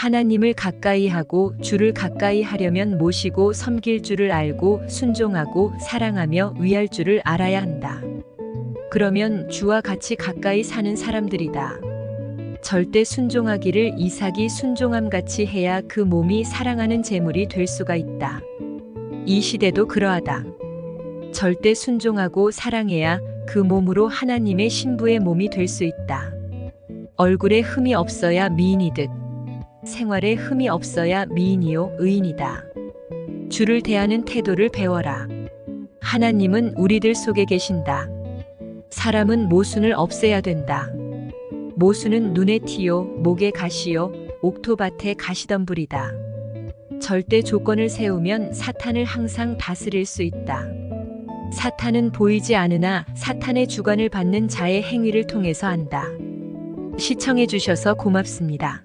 하나님을 가까이 하고 주를 가까이 하려면 모시고 섬길 줄을 알고 순종하고 사랑하며 위할 줄을 알아야 한다. 그러면 주와 같이 가까이 사는 사람들이다. 절대 순종하기를 이삭이 순종함 같이 해야 그 몸이 사랑하는 제물이 될 수가 있다. 이 시대도 그러하다. 절대 순종하고 사랑해야 그 몸으로 하나님의 신부의 몸이 될 수 있다. 얼굴에 흠이 없어야 미인이듯 생활에 흠이 없어야 미인이요 의인이다. 주를 대하는 태도를 배워라. 하나님은 우리들 속에 계신다. 사람은 모순을 없애야 된다. 모순은 눈에 티요, 목에 가시요, 옥토밭에 가시덤불이다. 절대 조건을 세우면 사탄을 항상 다스릴 수 있다. 사탄은 보이지 않으나 사탄의 주관을 받는 자의 행위를 통해서 안다. 시청해 주셔서 고맙습니다.